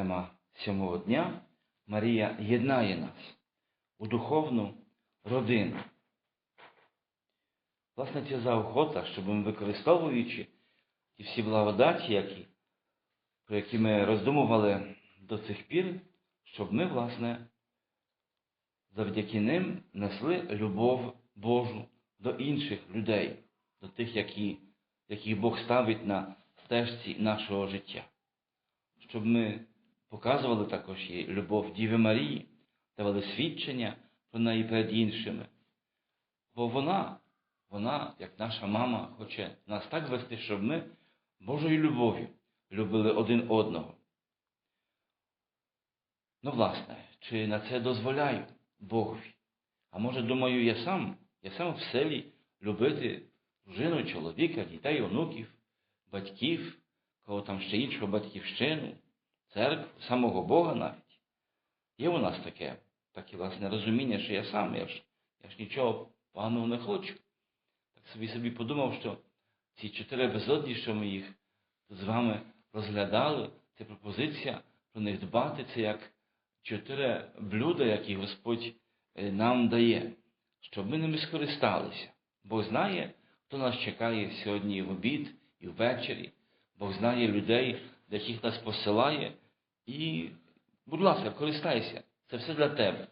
тема сьомого дня. Марія єднає нас у духовну родину. Власне, ця заохота, щоб ми використовуючи ті всі благодаті, які, про які ми роздумували до цих пір, щоб ми, власне, завдяки ним несли любов Божу до інших людей, до тих, які, яких Бог ставить на стежці нашого життя. Щоб ми показували також їй любов Діви Марії, давали свідчення про неї перед іншими. Бо вона, вона, як наша мама, хоче нас так вести, щоб ми Божою любов'ю любили один одного. Ну, власне, чи на це дозволяю Богові? А може, думаю, я сам, я сам в селі любити дружину, чоловіка, дітей, онуків, батьків, кого там ще іншого батьківщину, церкву, самого Бога навіть. Є у нас таке, таке власне розуміння, що я сам, я ж, я ж нічого поганого не хочу. Так собі собі подумав, що ці чотири безодні, що ми їх з вами розглядали, це пропозиція про них дбати, це як чотири блюда, які Господь е, нам дає, щоб ми ними скористалися. Бог знає, хто нас чекає сьогодні в обід, і ввечері. Бог знає людей, до яких нас посилає. І, будь ласка, користайся. Це все для тебе.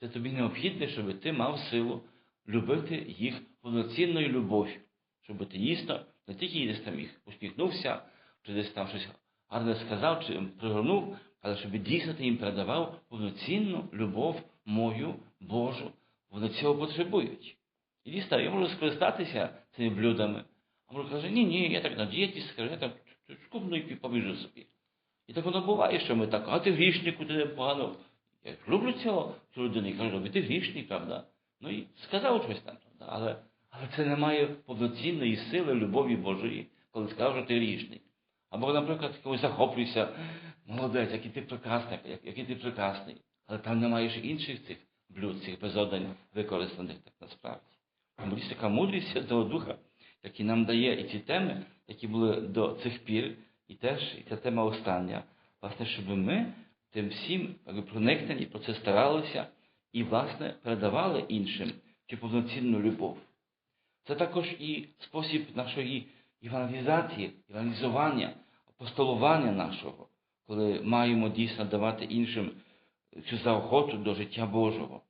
Це тобі необхідне, щоб ти мав силу любити їх повноцінною любов'ю. Щоб ти дійсно не тільки десь там їх усміхнувся, чи десь там щось гарне сказав, чи пригорнув, але щоб дійсно ти їм передавав повноцінну любов мою Божу. Вони цього потребують. І дійсно, я можу скористатися цими блюдами. А може каже, ні, ні, я так на дієті, скажу, я так скупну і побіжу собі. І так воно буває, що ми так, а ти грішник, у тебе погано. Я люблю цього цю людину і кажу, ти грішник, правда? Ну і сказав щось там, правда? Але, але це не має повноцінної сили любові Божої, коли сказав, що ти грішник. Або, наприклад, когось захоплюйся, молодець, який ти прекрасний, який ти прекрасний. Але там немає ж інших цих блюд, цих безодань використаних так насправді. Тому така мудрість Святого Духа, який нам дає і ці теми, які були до цих пір, і теж і ця тема остання. Власне, щоб ми тим всім проникнені, про це старалися і, власне, передавали іншим цю повноцінну любов. Це також і спосіб нашої евангелізації, евангелізування, апостолування нашого, коли маємо дійсно давати іншим цю заохоту до життя Божого.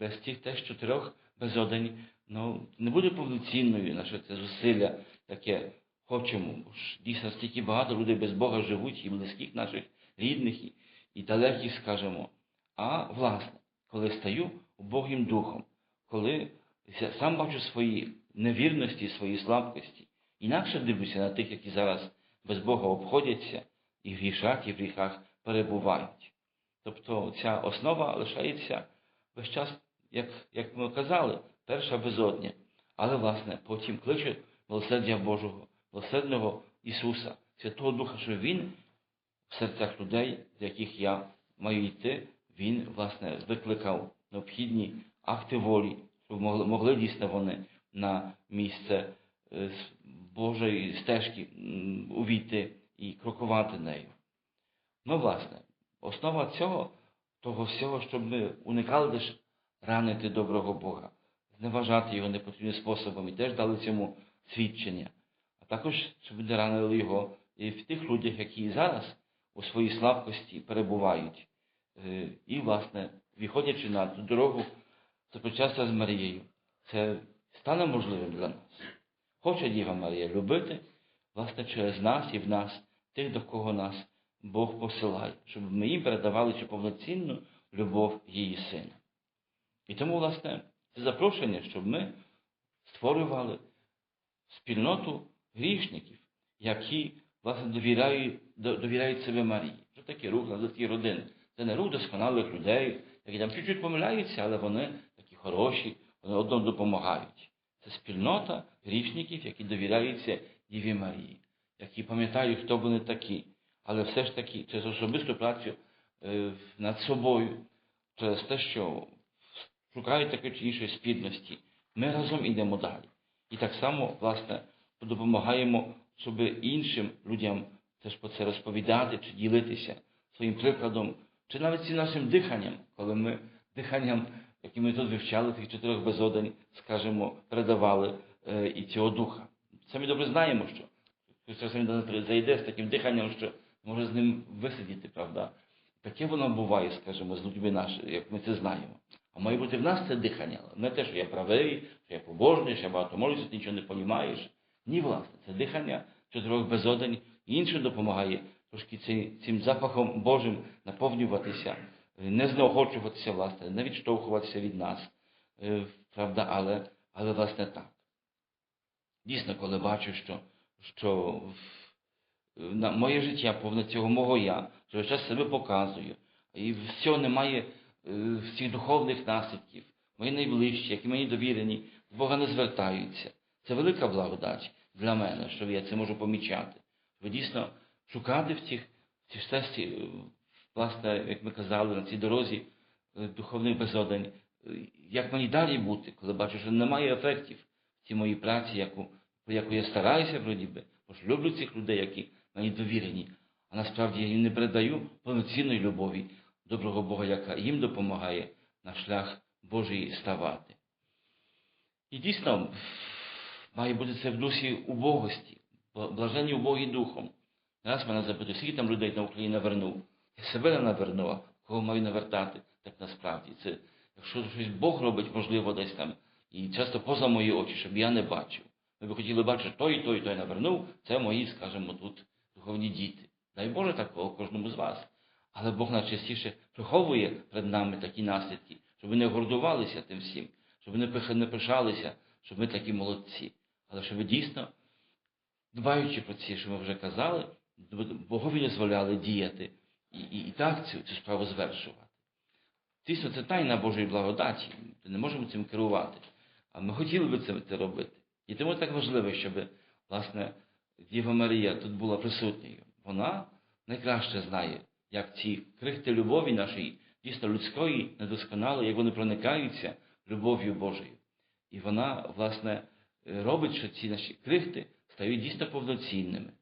Без цих теж чотирьох безодень ну, не буде повноцінною наше це зусилля, яке хочемо. Бо ж дійсно стільки багато людей без Бога живуть, і близьких наших рідних, і, і далеких, скажемо. А власне, коли стаю Богим Духом, коли сам бачу свої невірності, свої слабкості, інакше дивлюся на тих, які зараз без Бога обходяться і грішать, і в гріхах перебувають. Тобто ця основа лишається весь час, як, як ми казали, перша безодня. Але, власне, потім кличе милосердя Божого, милосердного Ісуса, Святого Духа, що Він в серцях людей, з яких я маю йти, Він, власне, викликав необхідні акти волі, щоб могли, могли дійсно вони на місце е, Божої стежки увійти і крокувати нею. Ну, власне, основа цього, того всього, щоб ми уникали лише ранити доброго Бога, зневажати його непотрібним способом і теж дали цьому свідчення. А також, щоб не ранили його і в тих людях, які зараз у своїй слабкості перебувають. Е, І, власне, виходячи на ту дорогу сопричастя з Марією, це стане можливим для нас. Хоче Діва Марія любити, власне, через нас і в нас, тих, до кого нас Бог посилає, щоб ми їм передавали цю повноцінну любов її сина. І тому, власне, це запрошення, щоб ми створювали спільноту грішників, які, власне, довіряють, довіряють себе Марії. Що таке рух на такі родини? Це не рух досконалих людей, які там чуть-чуть помиляються, але вони такі хороші, вони одному допомагають. Це спільнота грішників, які довіряються Діві Марії, які пам'ятають, хто вони такі, але все ж таки через особисту працю е, над собою, через те, що шукають такої чи іншої спільності, ми разом йдемо далі. І так само, власне, допомагаємо, щоб іншим людям теж про це розповідати чи ділитися своїм прикладом, чи навіть нашим диханням, коли ми диханням, яке ми тут вивчали, тих чотирьох безодень, скажімо, передавали е, і цього духа. Самі добре знаємо, що Христос зайде з таким диханням, що може з ним висидіти, правда. Таке воно буває, скажімо, з людьми нашими, як ми це знаємо. А має бути в нас це дихання. Не те, що я правий, що я побожний, що я багато молюся, ти нічого не понімаєш. Ні, власне, це дихання чотирьох безодень інше допомагає трошки цим запахом Божим наповнюватися, не знеохочуватися, власне, не відштовхуватися від нас. Е, Правда, але, але власне так. Дійсно, коли бачу, що, що на моє життя повне цього мого я, що весь час себе показую, і всього немає е, всіх духовних наслідків, мої найближчі, які мені довірені, з Бога не звертаються. Це велика благодать для мене, що я це можу помічати. Ви дійсно шукати в цих, в е, власне, як ми казали, на цій дорозі е, духовних безодень, е, як мені далі бути, коли бачу, що немає ефектів в цій моїй праці, яку, яку я стараюся вроді би, бо ж люблю цих людей, які мені довірені, а насправді я їм не передаю повноцінної любові доброго Бога, яка їм допомагає на шлях Божий ставати. І дійсно має бути це в дусі убогості, блаженні убогі духом. Раз мене запитують, скільки там людей на Україні навернув. Я себе не навернув, а кого маю навертати, так насправді. Це, якщо щось Бог робить, можливо, десь там, і часто поза мої очі, щоб я не бачив. Ми би хотіли бачити, той, той, той навернув, це мої, скажімо, тут духовні діти. Дай Боже такого кожному з вас. Але Бог найчастіше приховує перед нами такі наслідки, щоб ви не гордувалися тим всім, щоб ви не пишалися, що ми такі молодці. Але щоб ви дійсно, дбаючи про ці, що ми вже казали, Богові дозволяли діяти і, і, і так цю, цю справу звершувати. Дійсно, це тайна Божої благодаті. Ми не можемо цим керувати. А ми хотіли би це, це робити. І тому так важливо, щоб, власне, Діва Марія тут була присутньою. Вона найкраще знає, як ці крихти любові нашої, дійсно людської, недосконалої, як вони проникаються любов'ю Божою. І вона, власне, робить, що ці наші крихти стають дійсно повноцінними.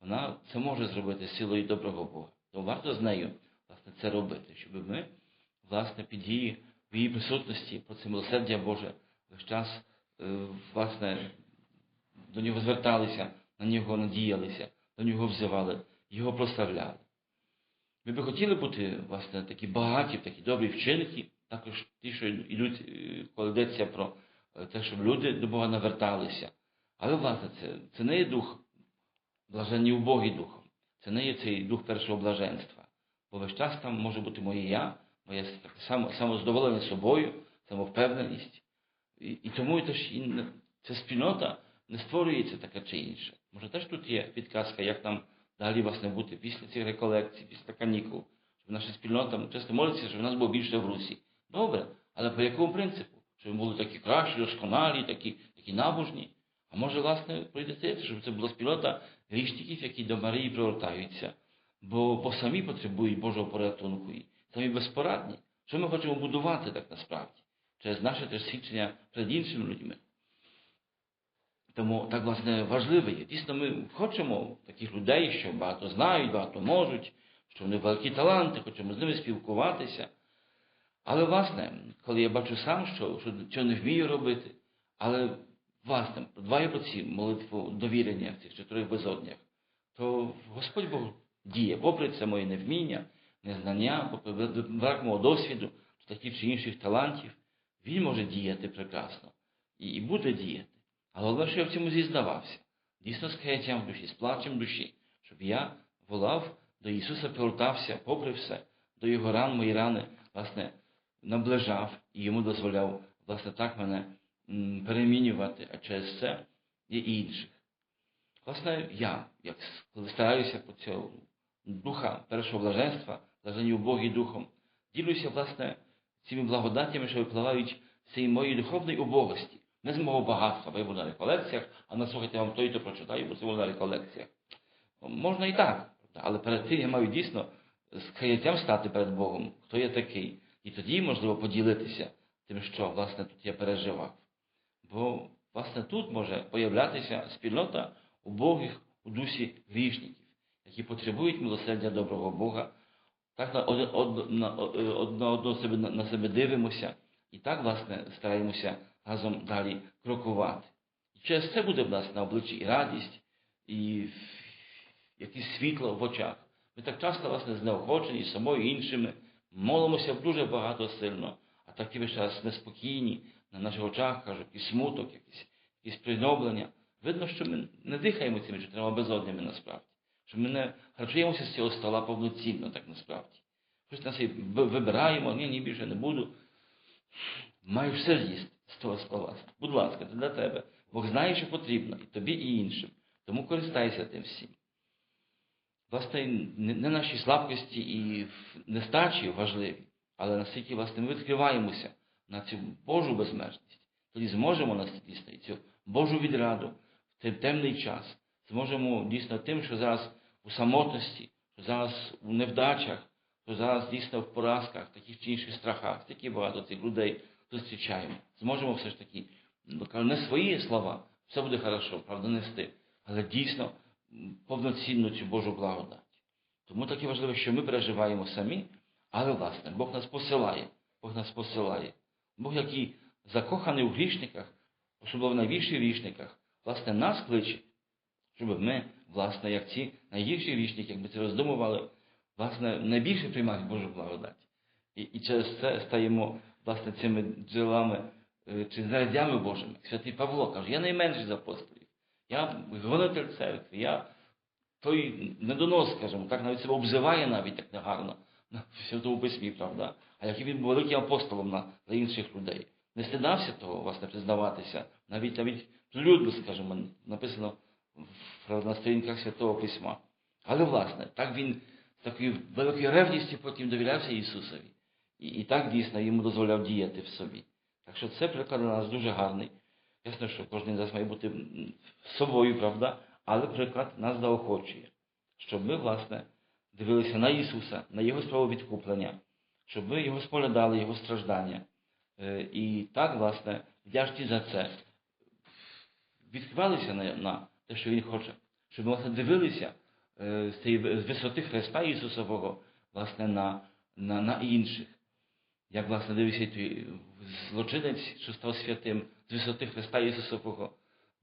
Вона це може зробити силою доброго Бога. Тому варто з нею власне, це робити, щоб ми, власне, під її, в її присутності про це милосердя Боже весь час, е, власне, до нього зверталися, на нього надіялися, до нього взивали, його прославляли. Ми би хотіли бути, власне, такі багаті, такі добрі вчинки, також ті, що йдуть, е, коли йдеться про е, те, щоб люди до Бога наверталися. Але, власне, це, це не є дух блаженні убогий духом. Це не є цей дух першого блаженства. Бо весь час там може бути моє я, моє само- самозадоволення собою, самовпевненість. І, і тому теж ця спільнота не створюється така чи інша. Може теж тут є підказка, як нам далі власне бути після цих реколекцій, після канікул, щоб наша спільнота часто молиться, щоб в нас було більше в Русі. Добре, але по якому принципу? Щоб ми були такі кращі, досконалі, такі, такі набожні. А може, власне, прийдеться, щоб це була спільнота грішників, які до Марії привертаються, бо, бо самі потребують Божого порятунку і самі безпорадні. Що ми хочемо будувати так насправді? Через наше свідчення перед іншими людьми. Тому так, власне, важливо є. Дійсно, ми хочемо таких людей, що багато знають, багато можуть, що вони великі таланти, хочемо з ними спілкуватися. Але, власне, коли я бачу сам, що, що цього не вмію робити, але, власне, дбаю про ці молитву довірення в цих чотирьох безоднях, то Господь Бог діє, попри це моє невміння, незнання, попри брак мого досвіду, таких чи інших талантів, Він може діяти прекрасно і, і буде діяти. Але я в цьому зізнавався. Дійсно з каяттям душі, з плачем душі, щоб я волав до Ісуса, повертався, попри все, до Його ран, мої рани, власне, наближав і йому дозволяв, власне, так мене перемінювати, а через це і інших. Власне, я, як коли стараюся по цього духа першого блаженства, блаженні Богі духом, ділюся, власне, цими благодаттями, що випливають з цієї моєї духовної убогості. Не з мого багатства, бо я на реколекціях, а наслухайте вам то і то прочитаю, бо це було на реколекціях. Можна і так, але перед тим я маю дійсно з каяттям стати перед Богом, хто я такий. І тоді, можливо, поділитися тим, що, власне, тут я переживав. Бо, власне, тут може появлятися спільнота убогих у дусі грішників, які потребують милосердя доброго Бога, Так на, од, од, на, од, на на, на себе дивимося і так, власне, стараємося разом далі крокувати. І через це буде в нас на обличчі і радість, і якесь світло в очах. Ми так часто, власне, знеохочені собою іншими, молимося дуже багато сильно, а такі весь час неспокійні, на наших очах, кажуть, і смуток, якісь, якісь пригноблення. Видно, що ми не дихаємо цими чотирма безоднями насправді. Що ми не харчуємося з цього стола повноцінно, так насправді. Щось нас і вибираємо, ні, ні, більше не буду. Маєш все з'їсти з того стола. Будь ласка, це для тебе. Бог знає, що потрібно, і тобі, і іншим. Тому користайся тим всім. Власне, не наші слабкості і нестачі важливі, але наскільки власне, ми відкриваємося на цю Божу безмежність, тоді зможемо настільки цю Божу відраду в цей темний час. Зможемо дійсно тим, що зараз у самотності, що зараз у невдачах, що зараз дійсно в поразках, таких чи інших страхах, стільки багато цих людей зустрічаємо. Зможемо все ж таки, ну, не свої слова, все буде хорошо, правда, нести, але дійсно повноцінну цю Божу благодать. Тому так і важливо, що ми переживаємо самі, але, власне, Бог нас посилає, Бог нас посилає. Бог, який закоханий у грішниках, особливо найбільших грішниках, власне, нас кличе, щоб ми, власне, як ці найгірші грішники, якби це роздумували, власне, найбільше приймати Божу благодать. І, і через це стаємо, власне, цими джерелами чи знаряддями Божими. Святий Павло каже, я найменший з апостолів, я гонитель церкви, я той недонос, скажімо, так навіть себе обзиває навіть так негарно в Святому Письмі, правда. А який він був великим апостолом на, для інших людей. Не стидався того, власне, признаватися. Навіть навіть людно, скажімо, написано на сторінках Святого Письма. Але, власне, так він з такою великою ревністю потім довірявся Ісусові. І, і так дійсно йому дозволяв діяти в собі. Так що це приклад у нас дуже гарний. Ясно, що кожен з нас має бути собою, правда, але приклад нас заохочує, щоб ми, власне, дивилися на Ісуса, на Його справу відкуплення, щоб ми Його споглядали, Його страждання. І так, власне, вдячні за це, відкривалися на, на те, що Він хоче, щоб ми, власне, дивилися з цієї висоти Христа Ісусового, власне, на, на, на інших. Як, власне, дивився той злочинець, що став святим, з висоти Христа Ісусового,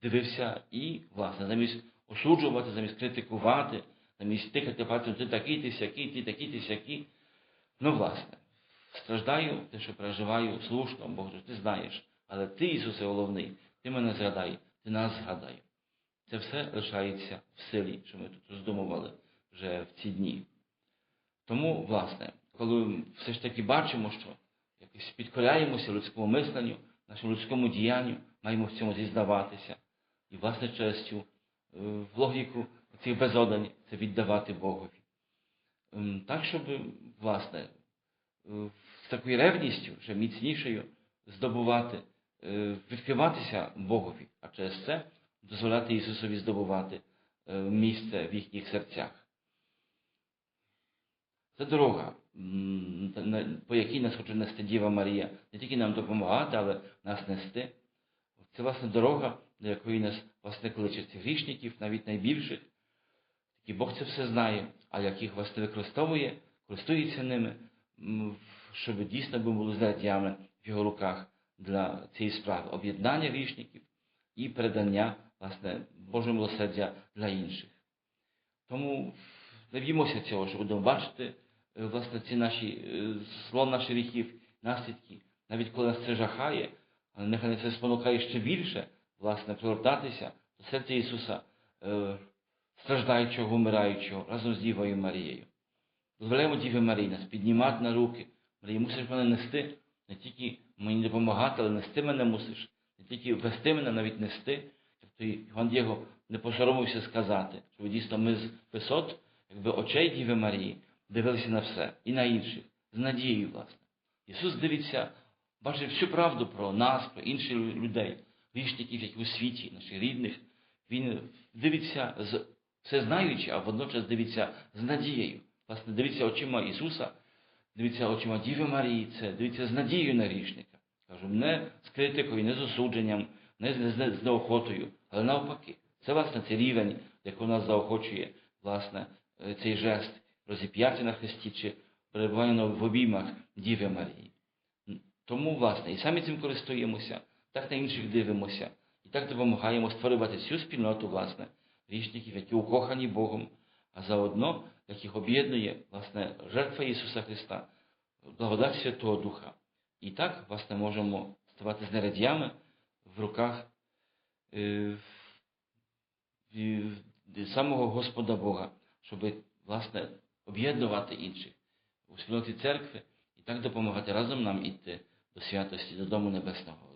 дивився і, власне, замість осуджувати, замість критикувати, замість тикати пальцем, ти такий, ти сякий, ти такий, ти сякий. Ну, власне, страждаю, те, що переживаю, слушно, Боже, ти знаєш. Але ти, Ісусе, головний, ти мене згадай, ти нас згадай. Це все лишається в силі, що ми тут роздумували вже в ці дні. Тому, власне, коли все ж таки бачимо, що якось підкоряємося людському мисленню, нашому людському діянню, маємо в цьому зізнаватися. І, власне, через цю в логіку цих безодань це віддавати Богові. Так, щоб, власне, з такою ревністю, вже міцнішою, здобувати, відкриватися Богові, а через це дозволяти Ісусові здобувати місце в їхніх серцях. Це дорога, по якій нас хоче нести Діва Марія, не тільки нам допомагати, але нас нести. Це, власне, дорога, до якої нас, власне, кличе цих грішників, навіть найбільших. І Бог це все знає, а як їх власне використовує, користується ними, щоб дійсно були знаряддями в його руках для цієї справи, об'єднання грішників і передання, власне, Божого милосердя для інших. Тому не б'ємося цього, що будемо бачити, власне, ці наші слон наших гріхів, наслідки, навіть коли нас це жахає, але нехай це спонукає ще більше, власне, привертатися до серця Ісуса, страждаючого, вмираючого, разом з Дівою Марією. Дозволяємо Діві Марії нас піднімати на руки. Марія, мусиш мене нести, не тільки мені допомагати, але нести мене мусиш, не тільки вести мене, навіть нести. Тобто Іван Дієго не посоромився сказати, що дійсно ми з висот, якби очей Діви Марії, дивилися на все і на інших, з надією, власне. Ісус дивиться, бачить всю правду про нас, про інших людей, грішників, які у світі, наших рідних. Він дивиться з все знаючи, а водночас дивиться з надією. Власне, дивиться очима Ісуса, дивиться очима Діви Марії, це дивиться з надією на грішника. Кажу, не з критикою, не з осудженням, не з, неохотою, але навпаки. Це, власне, цей рівень, який нас заохочує, власне, цей жест розіп'яття на Христі, чи перебуваємо в обіймах Діви Марії. Тому, власне, і самі цим користуємося, так на інших дивимося, і так допомагаємо створювати цю спільноту, власне, грішників, які укохані Богом, а заодно, яких об'єднує, власне, жертва Ісуса Христа, благодать Святого Духа. І так, власне, можемо ставати знаряддями в руках е, самого Господа Бога, щоб, власне, об'єднувати інших у спільноті церкви і так допомагати разом нам іти до святості, до Дому Небесного.